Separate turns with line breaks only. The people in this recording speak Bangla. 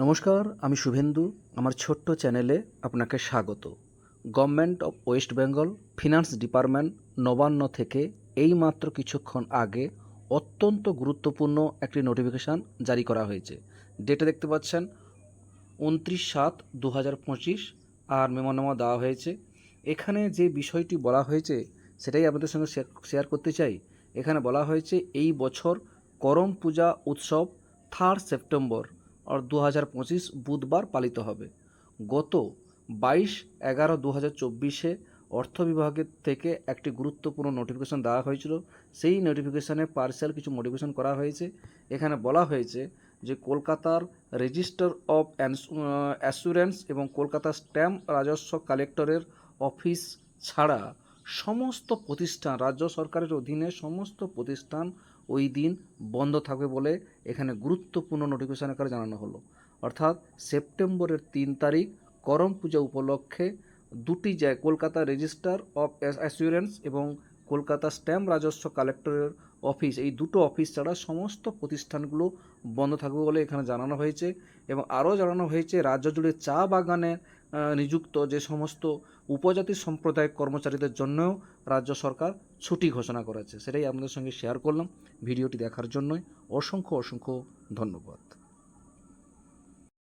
নমস্কার, আমি শুভেন্দু। আমার ছোট্ট চ্যানেলে আপনাকে স্বাগত। Government of West Bengal finance department Nabanna থেকে এইমাত্র কিছুক্ষণ আগে অত্যন্ত গুরুত্বপূর্ণ একটি নোটিফিকেশান জারি করা হয়েছে। ডেটে দেখতে পাচ্ছেন উনত্রিশ সাত দু হাজার পঁচিশ, আর মেমোনামা দেওয়া হয়েছে। এখানে যে বিষয়টি বলা হয়েছে, সেটাই আপনাদের সঙ্গে শেয়ার করতে চাই। এখানে বলা হয়েছে, এই বছর করম পূজা উৎসব থার্ড সেপ্টেম্বর দু হাজার পঁচিশ বুধবার পালিত হবে। গত বাইশ এগারো দু হাজার চব্বিশে অর্থ বিভাগের থেকে একটি গুরুত্বপূর্ণ নোটিফিকেশন দেওয়া হয়েছিল। সেই নোটিফিকেশানে পার্সিয়াল কিছু মডিফিকেশন করা হয়েছে। এখানে বলা হয়েছে যে কলকাতার রেজিস্টার অফ অ্যাসুরেন্স এবং কলকাতা স্ট্যাম্প রাজস্ব কালেক্টরের অফিস ছাড়া সমস্ত প্রতিষ্ঠান, রাজ্য সরকারের অধীনে সমস্ত প্রতিষ্ঠান ওই দিন বন্ধ থাকবে বলে এখানে গুরুত্বপূর্ণ নোটিফিকেশন আকারে জানানো হলো। অর্থাৎ সেপ্টেম্বরের তিন তারিখ, করম পূজা উপলক্ষে দুটি জায়গায় কলকাতা রেজিস্টার অফ অ্যাসিউরেন্স এবং কলকাতা স্ট্যাম্প রাজস্ব কালেক্টরের অফিস, এই দুটো অফিস ছাড়া সমস্ত প্রতিষ্ঠানগুলো বন্ধ থাকবে বলে এখানে জানানো হয়েছে এবং আরও জানানো হয়েছে, রাজ্য জুড়ে চা বাগানে নিযুক্ত যে সমস্ত উপজাতি সম্প্রদায়ের কর্মচারীদের জন্যও রাজ্য সরকার ছুটি ঘোষণা করেছে। সেটাই আপনাদের সঙ্গে শেয়ার করলাম। ভিডিওটি দেখার জন্যই অসংখ্য অসংখ্য ধন্যবাদ।